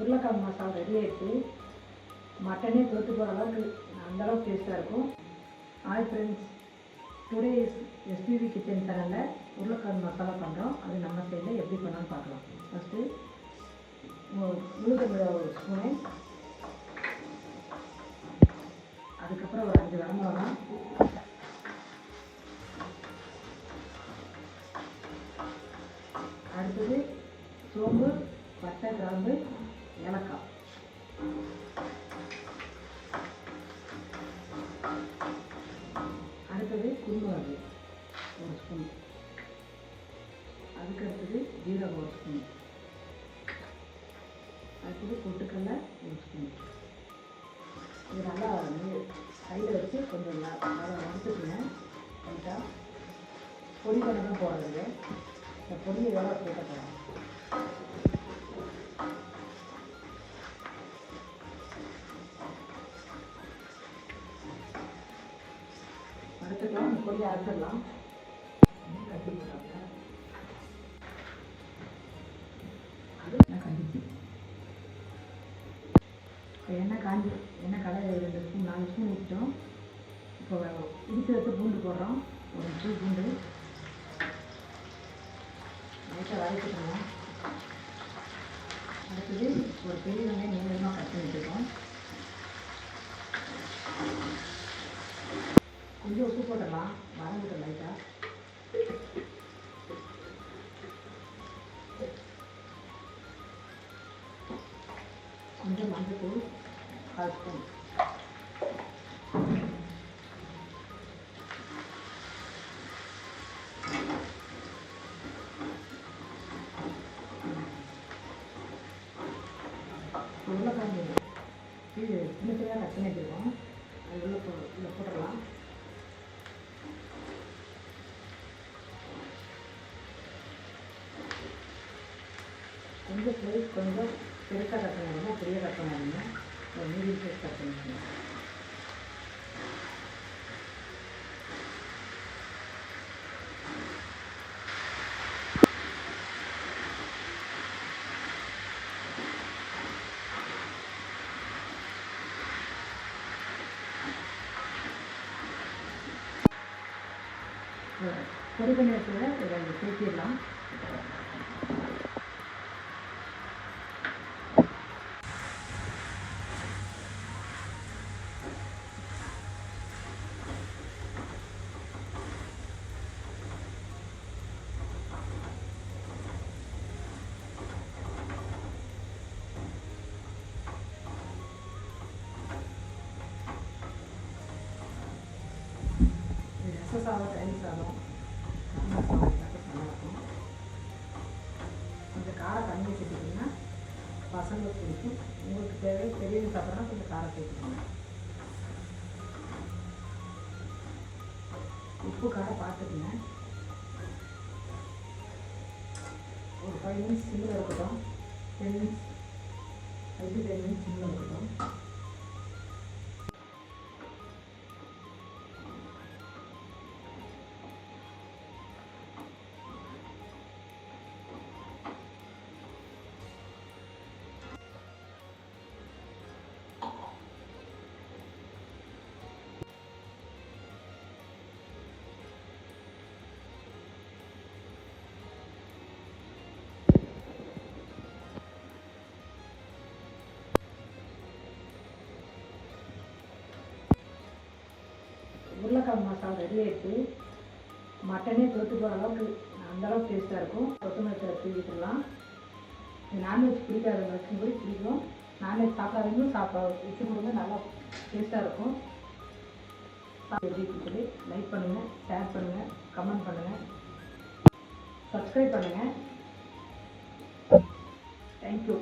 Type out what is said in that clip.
உருளைக்கிழங்கு மசாலா ரெடி ஆகிடுச்சு மட்டனே தோற்று போகிற அளவுக்கு அந்த அளவுக்கு டேஸ்ட்டாக இருக்கும். Hi friends today is SPV kitchen சேனலில் உருளைக்கிழங்கு மசாலா பண்ணுறோம் அது நம்ம சைடில் எப்படி பண்ணாலும் பார்க்கலாம். ஃபஸ்ட்டு உளுத்தம்பழ ஒரு ஸ்பூனு அதுக்கப்புறம் ஒரு அஞ்சு வரமிளகா அடுத்தது சோம்பு பட்டை கிராம்பு ஏலக்காய் அடுத்தது குருமிளகு ஒரு ஸ்பூன். அதுக்கு அடுத்தது ஜீரகம் ஒரு ஸ்பூன். அடுத்தது பொட்டுக்கடலை ஒரு ஸ்பூன். இது நல்லா வந்து கையில் வச்சு கொஞ்சம் நல்லா வறுத்துக்கணும் லைட்டாக பொடி பண்ண தான் போடுறது இந்த பொடியை வேலை சேர்க்க அரைச்சிக்கலாம் இந்த எண்ணெய் கண்டிச்சு இப்போ எண்ணெய் காஞ்சி எண்ணெய் கடையில் ரெண்டு ஸ்பூன் நாலு ஸ்பூன் ஊற்றிட்டோம் இப்போ இடிச்சு வச்சு பூண்டு போடுறோம். ஒரு பூ பூண்டு. கொஞ்சம் மஞ்சள் கால் ஸ்பூன் உருளைக்கிழங்கு. இது சின்ன சின்னதாக கட் பண்ணி வச்சுருக்கோம் அது உள்ள போ உள்ள போட்டுடலாம். கொஞ்சம் ஸ்லைஸ் கொஞ்சம் பெருக்க கட் பண்ணிடுங்க பெரிய கட் பண்ணாதீங்க ஒரு மீடியம் சைஸ் கட் பண்ணிக்கணும் பொடி பண்ணி இதை சேர்த்திடலாம் இது ரச சாதம் தயிர் சாதம் சாம்பார் சாதம் எல்லாத்துக்கும் நல்லாயிருக்கும் கொஞ்சம் காரம் கம்மி வச்சுட்டிங்கன்னா பசங்களுக்கு பிடிக்கும். உங்களுக்கு தேவை பெரியவங்க சாப்பிட்றா கொஞ்சம் காரம் சேர்த்துக்கோங்க. உப்பு காரம் பார்த்துக்குங்க. ஒரு ஃபைவ் மினிட்ஸ் சிம்மில் இருக்கட்டும். Ten minutes five ten minutes சிம்மில் இருக்கட்டும். உருளைக்கிழங்கு மசாலா ரெடி ஆயிடுச்சு மட்டனே தொட்டு போகிற அளவுக்கு அந்தளவுக்கு டேஸ்ட்டாக இருக்கும். கொத்தமல்லி தலை நான்வெஜ் பிடிக்காதவங்களுக்கு கூட பிடிக்கும். நான்வெஜ் சாப்பிடாதவங்களும் சாப்பிட வச்சு கொடுங்க நல்லா டேஸ்ட்டாக இருக்கும். சொல்லி லைக் பண்ணுங்கள் ஷேர் பண்ணுங்கள் கமெண்ட் பண்ணுங்கள் சப்ஸ்கிரைப் பண்ணுங்கள் தேங்க்யூ